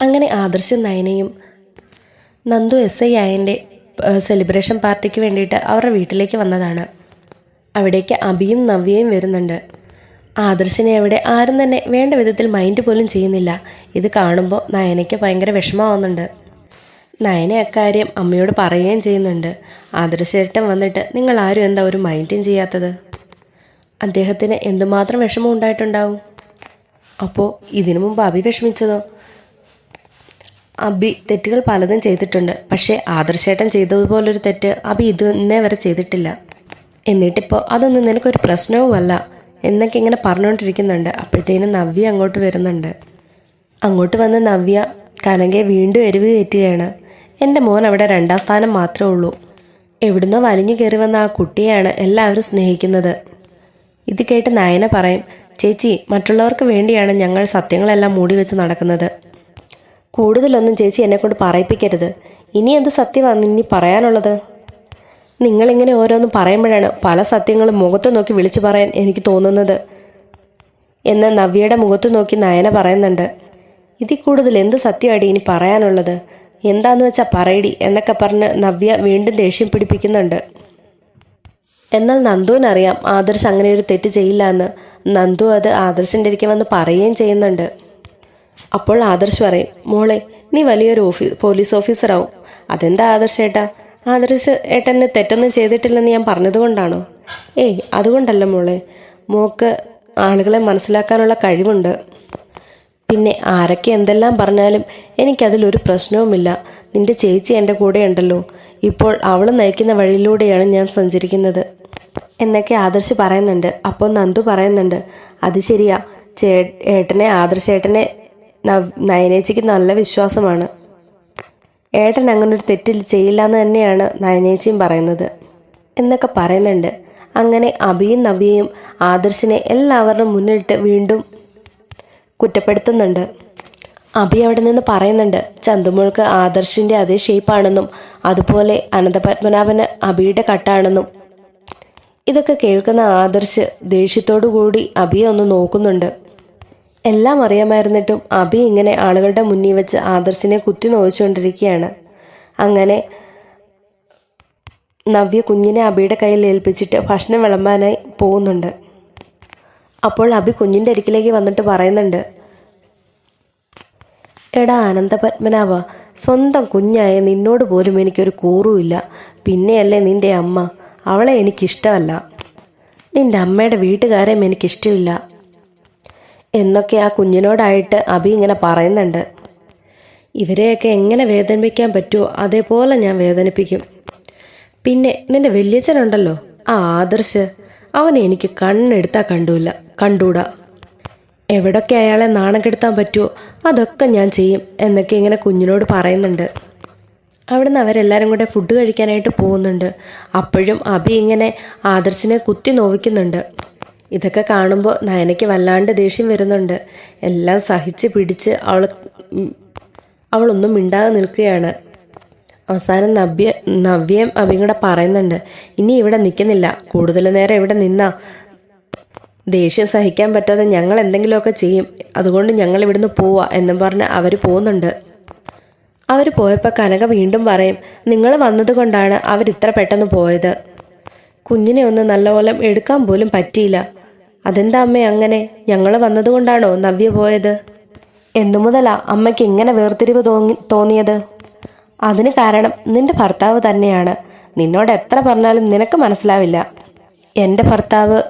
അങ്ങനെ ആദർശും നയനയും നന്ദു എസ് ഐ ആയന്റെ സെലിബ്രേഷൻ പാർട്ടിക്ക് വേണ്ടിയിട്ട് അവരുടെ വീട്ടിലേക്ക് വന്നതാണ്. അവിടേക്ക് അബിയും നവ്യയും വരുന്നുണ്ട്. ആദർശിനെ അവിടെ ആരും തന്നെ വേണ്ട വിധത്തിൽ മൈൻഡ് പോലും ചെയ്യുന്നില്ല. ഇത് കാണുമ്പോൾ നയനയ്ക്ക് ഭയങ്കര വിഷമമാവുന്നുണ്ട്. നയന അക്കാര്യം അമ്മയോട് പറയുകയും ചെയ്യുന്നുണ്ട്. ആദർശേട്ടൻ വന്നിട്ട് നിങ്ങൾ ആരും എന്താ ഒരു മൈൻഡും ചെയ്യാത്തത്? അദ്ദേഹത്തിന് എന്തുമാത്രം വിഷമം ഉണ്ടായിട്ടുണ്ടാവും? അപ്പോൾ ഇതിനു മുമ്പ് അഭി വിഷമിച്ചതോ? അബി തെറ്റുകൾ പലതും ചെയ്തിട്ടുണ്ട്. പക്ഷേ ആദർശേട്ടൻ ചെയ്തതുപോലൊരു തെറ്റ് അബി ഇത് ഇന്നേ വരെ ചെയ്തിട്ടില്ല. എന്നിട്ടിപ്പോൾ അതൊന്നും നിനക്കൊരു പ്രശ്നവുമല്ല എന്നൊക്കെ ഇങ്ങനെ പറഞ്ഞുകൊണ്ടിരിക്കുന്നുണ്ട് അപ്പോഴത്തേനും നവ്യ അങ്ങോട്ട് വരുന്നുണ്ട്. അങ്ങോട്ട് വന്ന് നവ്യ കനകെ വീണ്ടും എരിവ് കയറ്റുകയാണ്. എന്റെ മോൻ അവിടെ രണ്ടാം സ്ഥാനം മാത്രമേ ഉള്ളൂ. എവിടുന്നോ വലിഞ്ഞു കയറി വന്ന ആ കുട്ടിയാണ് എല്ലാവരും സ്നേഹിക്കുന്നത്. ഇത് കേട്ട് നയന പറയും ചേച്ചി മറ്റുള്ളവർക്ക് വേണ്ടിയാണ് ഞങ്ങൾ സത്യങ്ങളെല്ലാം മൂടി വെച്ച് നടക്കുന്നത്. കൂടുതലൊന്നും ചേച്ചി എന്നെക്കൊണ്ട് പറയിപ്പിക്കരുത്. ഇനി എന്ത് സത്യമാണ് ഇനി പറയാനുള്ളത്? നിങ്ങളിങ്ങനെ ഓരോന്നും പറയുമ്പോഴാണ് പല സത്യങ്ങളും മുഖത്ത് നോക്കി വിളിച്ചു പറയാൻ എനിക്ക് തോന്നുന്നത്. എന്ന് നവ്യയുടെ മുഖത്ത് നോക്കി നയന പറയുന്നുണ്ട്. ഇതിൽ കൂടുതൽ എന്ത് സത്യമാടി ഇനി പറയാനുള്ളത്? എന്താന്ന് വെച്ചാൽ പറയടി എന്നൊക്കെ പറഞ്ഞ് നവ്യ വീണ്ടും ദേഷ്യം പിടിപ്പിക്കുന്നുണ്ട്. എന്നാൽ നന്ദുവിനറിയാം ആദർശ് അങ്ങനെ ഒരു തെറ്റ് ചെയ്യില്ല എന്ന്. നന്ദു അത് ആദർശിന്റെ ഇരിക്കുമെന്ന് പറയുകയും ചെയ്യുന്നുണ്ട്. അപ്പോൾ ആദർശ് പറയും മോളെ നീ വലിയൊരു ഓഫീസ് പോലീസ് ഓഫീസറാവും. അതെന്താ ആദർശ് ഏട്ടാ? ആദർശ് ഏട്ടന് തെറ്റൊന്നും ചെയ്തിട്ടില്ലെന്ന് ഞാൻ പറഞ്ഞതുകൊണ്ടാണോ? ഏയ് അതുകൊണ്ടല്ല മോളെ. മോക്ക് ആളുകളെ മനസ്സിലാക്കാനുള്ള കഴിവുണ്ട്. പിന്നെ ആരൊക്കെ എന്തെല്ലാം പറഞ്ഞാലും എനിക്കതിലൊരു പ്രശ്നവുമില്ല. നിന്റെ ചേച്ചി എന്റെ കൂടെ ഉണ്ടല്ലോ ഇപ്പോൾ അവൾ നയിക്കുന്ന വഴിയിലൂടെയാണ് ഞാൻ സഞ്ചരിക്കുന്നത്. എന്നൊക്കെ ആദർശ് പറയുന്നുണ്ട്. അപ്പോൾ നന്ദു പറയുന്നുണ്ട് അത് ശരിയാ. ചേ ഏട്ടനെ ആദർശേട്ടനെ നയനേച്ചിക്ക് നല്ല വിശ്വാസമാണ്. ഏട്ടൻ അങ്ങനൊരു തെറ്റിൽ ചെയ്യില്ല എന്ന് തന്നെയാണ് നയനേച്ചിയും പറയുന്നത്. എന്നൊക്കെ പറയുന്നുണ്ട്. അങ്ങനെ അബിയും നബിയും ആദർശിനെ എല്ലാവരുടെ മുന്നിലിട്ട് വീണ്ടും കുറ്റപ്പെടുത്തുന്നുണ്ട്. അബി അവിടെ നിന്ന് പറയുന്നുണ്ട് ചന്തുമോൾക്ക് ആദർശിന്റെ അതേ ഷേപ്പാണെന്നും അതുപോലെ അനന്തപത്മനാഭന് അബിയുടെ കട്ടാണെന്നും. ഇതൊക്കെ കേൾക്കുന്ന ആദർശ് ദേഷ്യത്തോടു കൂടി അബിയെ ഒന്ന് നോക്കുന്നുണ്ട്. എല്ലാം അറിയാമായിരുന്നിട്ടും അഭി ഇങ്ങനെ ആളുകളുടെ മുന്നിൽ വെച്ച് ആദർശിനെ കുത്തി നോവിച്ചുകൊണ്ടിരിക്കുകയാണ്. അങ്ങനെ നവ്യ കുഞ്ഞിനെ അഭിയുടെ കയ്യിൽ ഏൽപ്പിച്ചിട്ട് ഭക്ഷണം വിളമ്പാനായി പോകുന്നുണ്ട്. അപ്പോൾ അഭി കുഞ്ഞിന്റെ അരിക്കിലേക്ക് വന്നിട്ട് പറയുന്നുണ്ട് എടാ അനന്തപത്മനാഭ സ്വന്തം കുഞ്ഞായ നിന്നോട് പോലും എനിക്കൊരു കൂറുമില്ല. പിന്നെയല്ലേ നിന്റെ അമ്മ? അവളെ എനിക്കിഷ്ടമല്ല. നിന്റെ അമ്മയുടെ വീട്ടുകാരെയും എനിക്കിഷ്ടമില്ല. എന്നൊക്കെ ആ കുഞ്ഞിനോടായിട്ട് അഭി ഇങ്ങനെ പറയുന്നുണ്ട്. ഇവരെയൊക്കെ എങ്ങനെ വേദനിപ്പിക്കാൻ പറ്റുമോ അതേപോലെ ഞാൻ വേദനിപ്പിക്കും. പിന്നെ നിന്റെ വലിയച്ഛനുണ്ടല്ലോ ആ ആദർശ് അവനെ എനിക്ക് കണ്ണെടുത്താൽ കണ്ടൂല കണ്ടൂടാ. എവിടൊക്കെ അയാളെ നാണം കെടുത്താൻ പറ്റുമോ അതൊക്കെ ഞാൻ ചെയ്യും എന്നൊക്കെ ഇങ്ങനെ കുഞ്ഞിനോട് പറയുന്നുണ്ട്. അവിടുന്ന് അവരെല്ലാവരും കൂടെ ഫുഡ് കഴിക്കാനായിട്ട് പോകുന്നുണ്ട്. അപ്പോഴും അഭി ഇങ്ങനെ ആദർശിനെ കുത്തി നോവിക്കുന്നുണ്ട്. ഇതൊക്കെ കാണുമ്പോൾ നയനയ്ക്ക് വല്ലാണ്ട് ദേഷ്യം വരുന്നുണ്ട്. എല്ലാം സഹിച്ച് പിടിച്ച് അവൾ അവളൊന്നും മിണ്ടാതെ നിൽക്കുകയാണ്. അവസാനം നവ്യ നവ്യം അഭിയും പറയുന്നുണ്ട് ഇനി ഇവിടെ നിൽക്കുന്നില്ല കൂടുതൽ നേരം ഇവിടെ നിന്നാ. ദേഷ്യം സഹിക്കാൻ പറ്റാതെ ഞങ്ങൾ എന്തെങ്കിലുമൊക്കെ ചെയ്യും. അതുകൊണ്ട് ഞങ്ങൾ ഇവിടുന്ന് പോവാ എന്നും പറഞ്ഞ് അവർ പോകുന്നുണ്ട്. അവർ പോയപ്പോൾ കനക വീണ്ടും പറയും നിങ്ങൾ വന്നതുകൊണ്ടാണ് അവരിത്ര പെട്ടെന്ന് പോയത്. കുഞ്ഞിനെ ഒന്ന് നല്ലപോലെ എടുക്കാൻ പോലും പറ്റിയില്ല. അതെന്താ അമ്മേ അങ്ങനെ? ഞങ്ങൾ വന്നതുകൊണ്ടാണോ നവ്യ പോയത്? എന്നു മുതലാ അമ്മയ്ക്ക് ഇങ്ങനെ വേർതിരിവ് തോന്നി തോന്നിയത്. അതിന് കാരണം നിന്റെ ഭർത്താവ് തന്നെയാണ്. നിന്നോട് എത്ര പറഞ്ഞാലും നിനക്ക് മനസ്സിലാവില്ല. എന്റെ ഭർത്താവ്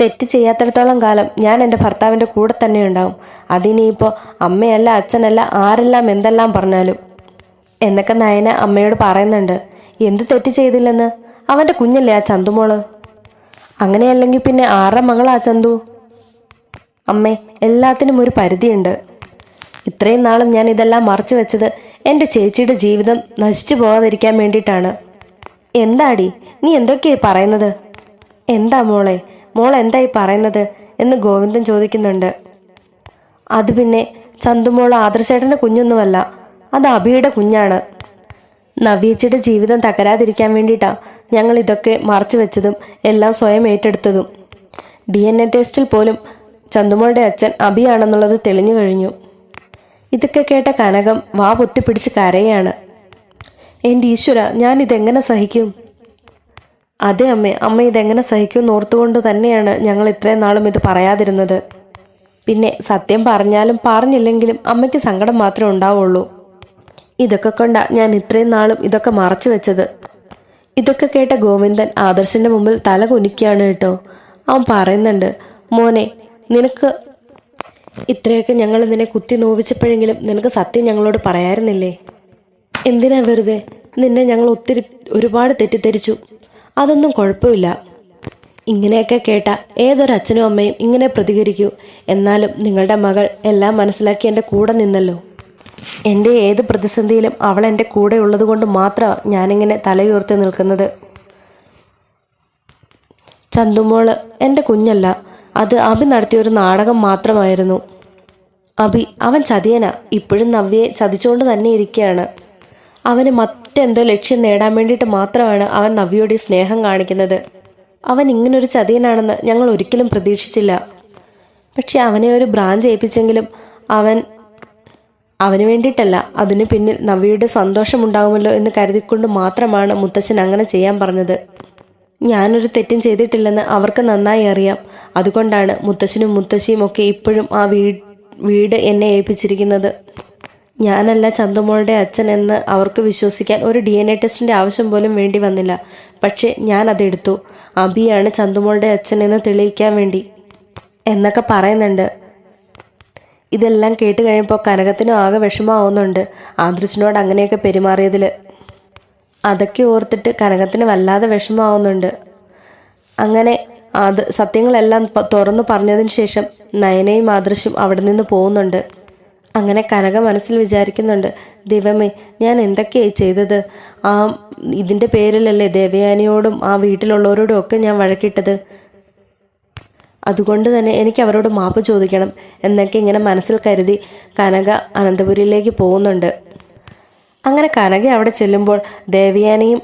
തെറ്റ് ചെയ്യാത്തിടത്തോളം കാലം ഞാൻ എന്റെ ഭർത്താവിന്റെ കൂടെ തന്നെ ഉണ്ടാവും. അതിനിയിപ്പോൾ അമ്മയല്ല അച്ഛനല്ല ആരെല്ലാം എന്തെല്ലാം പറഞ്ഞാലും. എന്നൊക്കെ നയന അമ്മയോട് പറയുന്നുണ്ട്. എന്ത് തെറ്റ് ചെയ്തില്ലെന്ന്? അവന്റെ കുഞ്ഞല്ലേ ആ ചന്തുമോൾ? അങ്ങനെയല്ലെങ്കിൽ പിന്നെ ആറ മകളാ ചന്തു? അമ്മേ എല്ലാത്തിനും ഒരു പരിധിയുണ്ട്. ഇത്രയും നാളും ഞാൻ ഇതെല്ലാം മറച്ചു വെച്ചത് എന്റെ ചേച്ചിയുടെ ജീവിതം നശിച്ചു പോകാതിരിക്കാൻ വേണ്ടിയിട്ടാണ്. എന്താടി നീ എന്തൊക്കെയായി പറയുന്നത്? എന്താ മോളെ മോൾ എന്തായി പറയുന്നത് എന്ന് ഗോവിന്ദൻ ചോദിക്കുന്നുണ്ട്. അത് പിന്നെ ചന്തുമോൾ ആദർശേട്ടന്റെ കുഞ്ഞൊന്നുമല്ല അത് അഭിയുടെ കുഞ്ഞാണ്. നവ്യേച്ചിയുടെ ജീവിതം തകരാതിരിക്കാൻ വേണ്ടിയിട്ടാ ഞങ്ങൾ ഇതൊക്കെ മറച്ചു വെച്ചതും എല്ലാം സ്വയം ഏറ്റെടുത്തതും. ഡി എൻ എ ടെസ്റ്റിൽ പോലും ചന്തുമോളുടെ അച്ഛൻ അഭിയാണെന്നുള്ളത് തെളിഞ്ഞു കഴിഞ്ഞു. ഇതൊക്കെ കേട്ട കനകം വാ പൊത്തിപ്പിടിച്ച് കരയാണ്. എന്റെ ഈശ്വര ഞാൻ ഇതെങ്ങനെ സഹിക്കും? അതെ അമ്മേ അമ്മ ഇതെങ്ങനെ സഹിക്കും ഓർത്തുകൊണ്ട് തന്നെയാണ് ഞങ്ങൾ ഇത്രയും നാളും ഇത് പറയാതിരുന്നത്. പിന്നെ സത്യം പറഞ്ഞാലും പറഞ്ഞില്ലെങ്കിലും അമ്മയ്ക്ക് സങ്കടം മാത്രമേ ഉണ്ടാവുള്ളൂ. ഇതൊക്കെ കൊണ്ടാ ഞാൻ ഇത്രയും നാളും ഇതൊക്കെ മറച്ചു വെച്ചത്. ഇതൊക്കെ കേട്ട ഗോവിന്ദൻ ആദർശന്റെ മുമ്പിൽ തല കുനിക്കുകയാണ് കേട്ടോ. അവൻ പറയുന്നുണ്ട് മോനെ നിനക്ക് ഇത്രയൊക്കെ ഞങ്ങൾ നിന്നെ കുത്തി നോവിച്ചപ്പോഴെങ്കിലും നിനക്ക് സത്യം ഞങ്ങളോട് പറയാറുന്നില്ലേ? എന്തിനാ വെറുതെ? നിന്നെ ഞങ്ങൾ ഒത്തിരി ഒരുപാട് തെറ്റിദ്ധരിച്ചു. അതൊന്നും കുഴപ്പമില്ല. ഇങ്ങനെയൊക്കെ കേട്ട ഏതൊരു അച്ഛനും അമ്മയും ഇങ്ങനെ പ്രതികരിക്കൂ. എന്നാലും നിങ്ങളുടെ മകൾ എല്ലാം മനസ്സിലാക്കി എന്റെ കൂടെ നിന്നല്ലോ. എന്റെ ഏത് പ്രതിസന്ധിയിലും അവൾ എന്റെ കൂടെ ഉള്ളത് കൊണ്ട് മാത്രമാണ് ഞാനിങ്ങനെ തലയുയർത്തി നിൽക്കുന്നത്. ചന്തുമോൾ എന്റെ കുഞ്ഞല്ല അത് അഭി നടത്തിയൊരു നാടകം മാത്രമായിരുന്നു. അഭി അവൻ ചതിയന ഇപ്പോഴും നവ്യയെ ചതിച്ചുകൊണ്ട് തന്നെ ഇരിക്കുകയാണ്. അവന് മറ്റെന്തോ ലക്ഷ്യം നേടാൻ വേണ്ടിയിട്ട് മാത്രമാണ് അവൻ നവ്യയോട് സ്നേഹം കാണിക്കുന്നത്. അവൻ ഇങ്ങനൊരു ചതിയനാണെന്ന് ഞങ്ങൾ ഒരിക്കലും പ്രതീക്ഷിച്ചില്ല. പക്ഷെ അവനെ ഒരു ബ്രാഞ്ച് ഏൽപ്പിച്ചെങ്കിലും അവൻ അവന് വേണ്ടിയിട്ടല്ല. അതിന് പിന്നിൽ നവ്യയുടെ സന്തോഷമുണ്ടാകുമല്ലോ എന്ന് കരുതിക്കൊണ്ട് മാത്രമാണ് മുത്തച്ഛൻ അങ്ങനെ ചെയ്യാൻ പറഞ്ഞത്. ഞാനൊരു തെറ്റും ചെയ്തിട്ടില്ലെന്ന് അവർക്ക് നന്നായി അറിയാം. അതുകൊണ്ടാണ് മുത്തശ്ശനും മുത്തശ്ശിയും ഒക്കെ ഇപ്പോഴും ആ വീ വീട് എന്നെ ഏൽപ്പിച്ചിരിക്കുന്നത്. ഞാനല്ല ചന്തുമോളുടെ അച്ഛൻ എന്ന് അവർക്ക് വിശ്വസിക്കാൻ ഒരു ഡി എൻ എ ടെസ്റ്റിന്റെ ആവശ്യം പോലും വേണ്ടി വന്നില്ല. പക്ഷേ ഞാൻ അതെടുത്തു. അബിയാണ് ചന്തുമോളുടെ അച്ഛൻ എന്ന് തെളിയിക്കാൻ വേണ്ടി. എന്നൊക്കെ പറയുന്നുണ്ട്. ഇതെല്ലാം കേട്ട് കഴിയുമ്പോൾ കനകത്തിനും ആകെ വിഷമമാവുന്നുണ്ട് ആദർശിനോട് അങ്ങനെയൊക്കെ പെരുമാറിയതിൽ അതൊക്കെ ഓർത്തിട്ട് കനകത്തിന് വല്ലാതെ വിഷമമാവുന്നുണ്ട് അങ്ങനെ അത് സത്യങ്ങളെല്ലാം തുറന്നു പറഞ്ഞതിന് ശേഷം നയനയും ആദർശും അവിടെ നിന്ന് പോകുന്നുണ്ട്. അങ്ങനെ കനക മനസ്സിൽ വിചാരിക്കുന്നുണ്ട് ദൈവമേ ഞാൻ എന്തൊക്കെയായി ചെയ്തത്? ആ ഇതിന്റെ പേരിലല്ലേ ദേവയാനിയോടും ആ വീട്ടിലുള്ളവരോടും ഒക്കെ ഞാൻ വഴക്കിട്ടത്? അതുകൊണ്ട് തന്നെ എനിക്ക് അവരോട് മാപ്പ് ചോദിക്കണം എന്നൊക്കെ ഇങ്ങനെ മനസ്സിൽ കരുതി കനക അനന്തപുരിയിലേക്ക് പോകുന്നുണ്ട്. അങ്ങനെ കനക അവിടെ ചെല്ലുമ്പോൾ ദേവിയാനിയും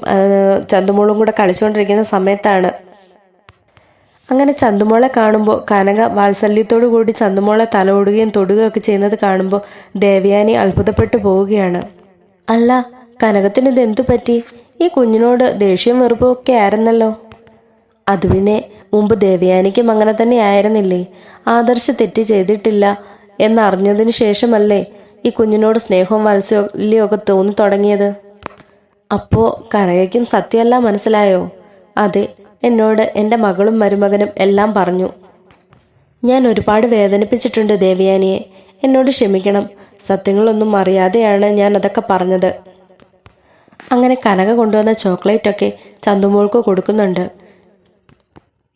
ചന്തുമോളും കൂടെ കളിച്ചുകൊണ്ടിരിക്കുന്ന സമയത്താണ്. അങ്ങനെ ചന്തുമോളെ കാണുമ്പോൾ കനക വാത്സല്യത്തോടു കൂടി ചന്തുമോളെ തലോടുകയും തൊടുകയും ഒക്കെ ചെയ്യുന്നത് കാണുമ്പോൾ ദേവയാനി അത്ഭുതപ്പെട്ടു പോവുകയാണ്. അല്ല കനകത്തിന് ഇതെന്തു പറ്റി? ഈ കുഞ്ഞിനോട് ദേഷ്യം വെറുപ്പൊക്കെ ആയിരുന്നല്ലോ. അത് പിന്നെ മുമ്പ് ദേവയാനിക്കും അങ്ങനെ തന്നെ ആയിരുന്നില്ലേ? ആദർശ തെറ്റ് ചെയ്തിട്ടില്ല എന്നറിഞ്ഞതിന് ശേഷമല്ലേ ഈ കുഞ്ഞിനോട് സ്നേഹവും വാത്സല്യവും ഒക്കെ തോന്നി തുടങ്ങിയത്? അപ്പോ കരകയ്ക്കും സത്യമല്ല മനസ്സിലായോ? അതെ എന്നോട് എന്റെ മകളും മരുമകനും എല്ലാം പറഞ്ഞു. ഞാൻ ഒരുപാട് വേദനിപ്പിച്ചിട്ടുണ്ട് ദേവയാനിയെ. എന്നോട് ക്ഷമിക്കണം. സത്യങ്ങളൊന്നും അറിയാതെയാണ് ഞാൻ അതൊക്കെ പറഞ്ഞത്. അങ്ങനെ കനക കൊണ്ടുവന്ന ചോക്ലേറ്റൊക്കെ ചന്തുമോൾക്ക് കൊടുക്കുന്നുണ്ട്.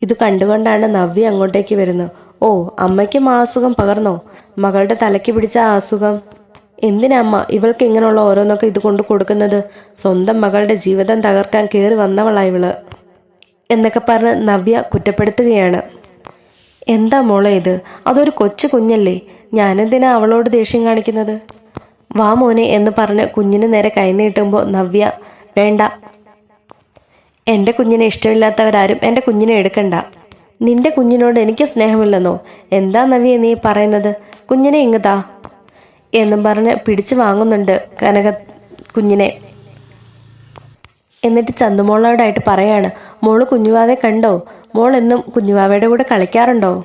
ഇത് കണ്ടുകൊണ്ടാണ് നവ്യ അങ്ങോട്ടേക്ക് വരുന്നത്. ഓ അമ്മയ്ക്കും ആ അസുഖം പകർന്നോ? മകളുടെ തലയ്ക്ക് പിടിച്ച ആ അസുഖം. എന്തിനമ്മ ഇവൾക്ക് ഇങ്ങനെയുള്ള ഓരോന്നൊക്കെ ഇത് കൊണ്ട് കൊടുക്കുന്നത്? സ്വന്തം മകളുടെ ജീവിതം തകർക്കാൻ കയറി വന്നവളാ ഇവൾ. എന്നൊക്കെ പറഞ്ഞ് നവ്യ കുറ്റപ്പെടുത്തുകയാണ്. എന്താ മോളെ ഇത്? അതൊരു കൊച്ചു കുഞ്ഞല്ലേ? ഞാനെന്തിനാ അവളോട് ദേഷ്യം കാണിക്കുന്നത്? വാ മോനെ എന്ന് പറഞ്ഞ് കുഞ്ഞിന് നേരെ കൈനീട്ടുമ്പോൾ നവ്യ വേണ്ട എന്റെ കുഞ്ഞിനെ ഇഷ്ടമില്ലാത്തവരാരും എന്റെ കുഞ്ഞിനെ എടുക്കണ്ട. നിന്റെ കുഞ്ഞിനോട് എനിക്ക് സ്നേഹമില്ലെന്നോ? എന്താ നവിയെ നീ പറയുന്നത്? കുഞ്ഞിനെ ഇങ്ങതാ എന്നും പറഞ്ഞ് പിടിച്ചു വാങ്ങുന്നുണ്ട് കനക കുഞ്ഞിനെ. എന്നിട്ട് ചന്തുമോളോടായിട്ട് പറയാണ് മോൾ കുഞ്ഞുവാവെ കണ്ടോ? മോൾ എന്നും കുഞ്ഞുവാവയുടെ കൂടെ കളിക്കാറുണ്ടോ?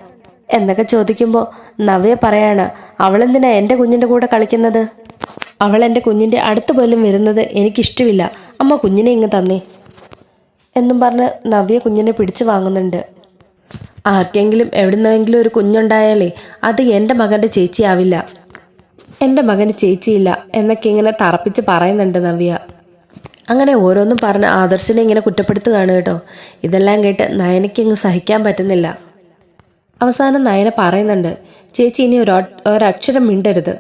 എന്നൊക്കെ ചോദിക്കുമ്പോൾ നവ്യ പറയാണ് അവളെന്തിനാ എന്റെ കുഞ്ഞിന്റെ കൂടെ കളിക്കുന്നത്? അവൾ എന്റെ കുഞ്ഞിന്റെ അടുത്ത് പോലും വരുന്നത് എനിക്കിഷ്ടമില്ല അമ്മ കുഞ്ഞിനെ ഇങ്ങ് തന്നേ. എന്നും പറഞ്ഞ് നവ്യ കുഞ്ഞിനെ പിടിച്ചു വാങ്ങുന്നുണ്ട്. ആർക്കെങ്കിലും എവിടുന്നെങ്കിലും ഒരു കുഞ്ഞുണ്ടായാലേ അത് എന്റെ മകന്റെ ചേച്ചിയാവില്ല. എന്റെ മകന് ചേച്ചിയില്ല എന്നൊക്കെ ഇങ്ങനെ തറപ്പിച്ച് പറയുന്നുണ്ട് നവ്യ. അങ്ങനെ ഓരോന്നും പറഞ്ഞ് ആദർശിനെ ഇങ്ങനെ കുറ്റപ്പെടുത്തുകയാണ് കേട്ടോ. ഇതെല്ലാം കേട്ട് നയനയ്ക്ക് ഇങ്ങ് സഹിക്കാൻ പറ്റുന്നില്ല. അവസാനം നയന പറയുന്നുണ്ട് ചേച്ചി ഇനി ഒരു ഒരക്ഷരം മിണ്ടരുത്.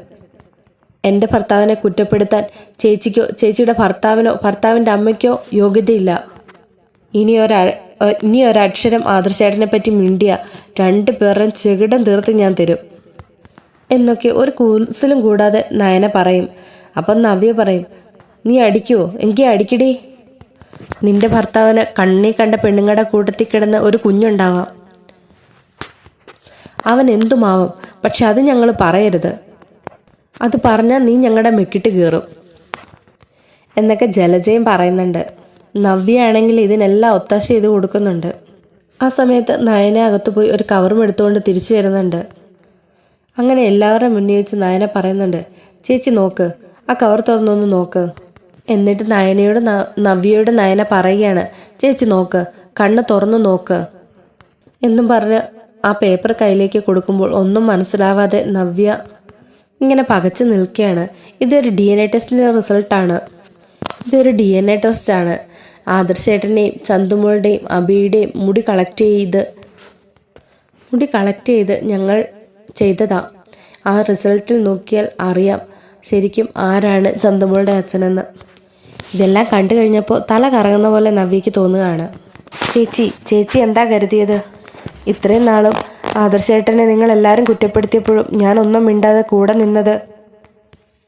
എന്റെ ഭർത്താവിനെ കുറ്റപ്പെടുത്താൻ ചേച്ചിക്കോ ചേച്ചിയുടെ ഭർത്താവിനോ ഭർത്താവിന്റെ അമ്മയ്ക്കോ യോഗ്യതയില്ല. ഇനി ഒര ഇനി ഒരക്ഷരം ആദർശേട്ടനെ പറ്റി മിണ്ടിയ രണ്ടു പേരും ചെകിടം തീർത്ത് ഞാൻ തരും. എന്നൊക്കെ ഒരു കൂസലും കൂടാതെ നയന പറയും. അപ്പം നവ്യ പറയും നീ അടിക്കുവോ എങ്കിൽ അടിക്കടി. നിന്റെ ഭർത്താവിന് കണ്ണി കണ്ട പെണ്ണുങ്ങളുടെ കൂട്ടത്തിൽ കിടന്ന് ഒരു കുഞ്ഞുണ്ടാവാം. അവൻ എന്തുമാവും? പക്ഷെ അത് ഞങ്ങൾ പറയരുത്. അത് പറഞ്ഞാൽ നീ ഞങ്ങളുടെ മെക്കിട്ട് കയറും എന്നൊക്കെ ജലജയും പറയുന്നുണ്ട്. നവ്യയാണെങ്കിൽ ഇതിനെല്ലാം ഒത്താശ ചെയ്ത് കൊടുക്കുന്നുണ്ട്. ആ സമയത്ത് നയന അകത്ത് പോയി ഒരു കവറും എടുത്തുകൊണ്ട് തിരിച്ചു വരുന്നുണ്ട്. അങ്ങനെ എല്ലാവരുടെ മുന്നിൽ വെച്ച് നയന പറയുന്നുണ്ട് ചേച്ചി നോക്ക് ആ കവർ തുറന്നൊന്ന് നോക്ക്. എന്നിട്ട് നയനയോട് നവ്യയോട് നയന പറയുകയാണ് ചേച്ചി നോക്ക് കണ്ണ് തുറന്നു നോക്ക്. എന്നും പറഞ്ഞ് ആ പേപ്പർ കയ്യിലേക്ക് കൊടുക്കുമ്പോൾ ഒന്നും മനസ്സിലാവാതെ നവ്യ ഇങ്ങനെ പകച്ചു നിൽക്കുകയാണ്. ഇതൊരു ഡി എൻ എ ടെസ്റ്റിന്റെ റിസൾട്ടാണ്. ഇതൊരു ഡി എൻ എ ടെസ്റ്റാണ്. ആദർശേട്ടന്റെയും ചന്തുമോളുടെയും അബിയുടെയും മുടി കളക്ട് ചെയ്ത് മുടി കളക്ട് ചെയ്ത് ഞങ്ങൾ ചെയ്തതാ. ആ റിസൾട്ടിൽ നോക്കിയാൽ അറിയാം ശരിക്കും ആരാണ് ചന്തുമോളുടെ അച്ഛനെന്ന്. ഇതെല്ലാം കണ്ടു കഴിഞ്ഞപ്പോൾ തല കറങ്ങുന്ന പോലെ നവ്യയ്ക്ക് തോന്നുകയാണ്. ചേച്ചി ചേച്ചി എന്താ കരുതിയത്? ഇത്രയും നാളും ആദർശേട്ടനെ നിങ്ങളെല്ലാവരും കുറ്റപ്പെടുത്തിയപ്പോഴും ഞാനൊന്നും മിണ്ടാതെ കൂടെ നിന്നത്.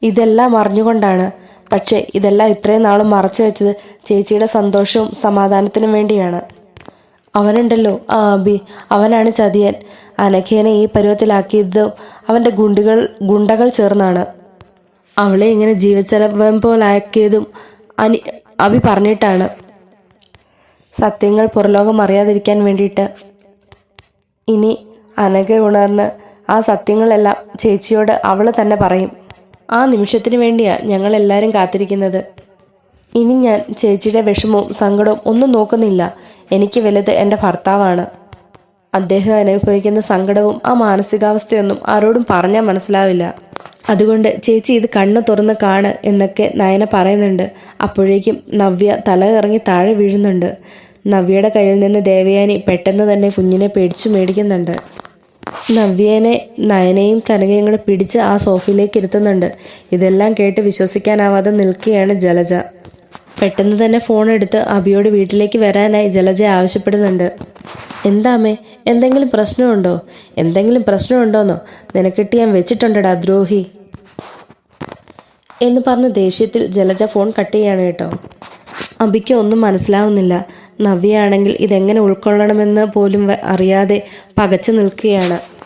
ഇതെല്ലാം അറിഞ്ഞുകൊണ്ടാണ് പക്ഷേ ഇതെല്ലാം ഇത്രയും നാളും മറച്ചു വെച്ചത് ചേച്ചിയുടെ സന്തോഷവും സമാധാനത്തിനും വേണ്ടിയാണ്. അവനുണ്ടല്ലോ ആ അബി. അവനാണ് ചതിയൻ. അനഖേനെ ഈ പരുവത്തിലാക്കിയതും അവന്റെ ഗുണ്ടുകൾ ഗുണ്ടകൾ ചേർന്നാണ്. അവളെ ഇങ്ങനെ ജീവച്ചലവം പോലാക്കിയതും അനി അബി പറഞ്ഞിട്ടാണ്. സത്യങ്ങൾ പുറലോകം അറിയാതിരിക്കാൻ വേണ്ടിയിട്ട്. ഇനി അനഘ ഉണർന്ന് ആ സത്യങ്ങളെല്ലാം ചേച്ചിയോട് അവൾ തന്നെ പറയും. ആ നിമിഷത്തിന് വേണ്ടിയാ ഞങ്ങൾ എല്ലാവരും കാത്തിരിക്കുന്നത്. ഇനി ഞാൻ ചേച്ചിയുടെ വിഷമവും സങ്കടവും ഒന്നും നോക്കുന്നില്ല. എനിക്ക് വലുത് എന്റെ ഭർത്താവാണ്. അദ്ദേഹം അനുഭവിക്കുന്ന സങ്കടവും ആ മാനസികാവസ്ഥയൊന്നും ആരോടും പറഞ്ഞാൽ മനസ്സിലാവില്ല. അതുകൊണ്ട് ചേച്ചി ഇത് കണ്ണ് തുറന്ന് കാണ് എന്നൊക്കെ നയന പറയുന്നുണ്ട്. അപ്പോഴേക്കും നവ്യ തല ഇറങ്ങി താഴെ വീഴുന്നുണ്ട്. നവ്യയുടെ കയ്യിൽ നിന്ന് ദേവയാനി പെട്ടെന്ന് തന്നെ കുഞ്ഞിനെ പേടിച്ചു മേടിക്കുന്നുണ്ട്. നവ്യേനെ നയനയും കനകയും കൂടെ പിടിച്ച് ആ സോഫയിലേക്ക് ഇരുത്തുന്നുണ്ട്. ഇതെല്ലാം കേട്ട് വിശ്വസിക്കാനാവാതെ നിൽക്കുകയാണ് ജലജ. പെട്ടെന്ന് തന്നെ ഫോൺ എടുത്ത് അബിയോട് വീട്ടിലേക്ക് വരാനായി ജലജ ആവശ്യപ്പെടുന്നുണ്ട്. എന്താമേ എന്തെങ്കിലും പ്രശ്നമുണ്ടോ? എന്തെങ്കിലും പ്രശ്നമുണ്ടോന്നോ? നിനക്കിട്ട് ഞാൻ വെച്ചിട്ടുണ്ടടാ ദ്രോഹി. എന്ന് പറഞ്ഞ് ദേഷ്യത്തിൽ ജലജ ഫോൺ കട്ട് ചെയ്യാണ് കേട്ടോ. അബിക്ക് ഒന്നും മനസ്സിലാവുന്നില്ല. നവ്യയാണെങ്കിൽ ഇതെങ്ങനെ ഉൾക്കൊള്ളണമെന്ന് പോലും അറിയാതെ പകച്ചു നിൽക്കുകയാണ്.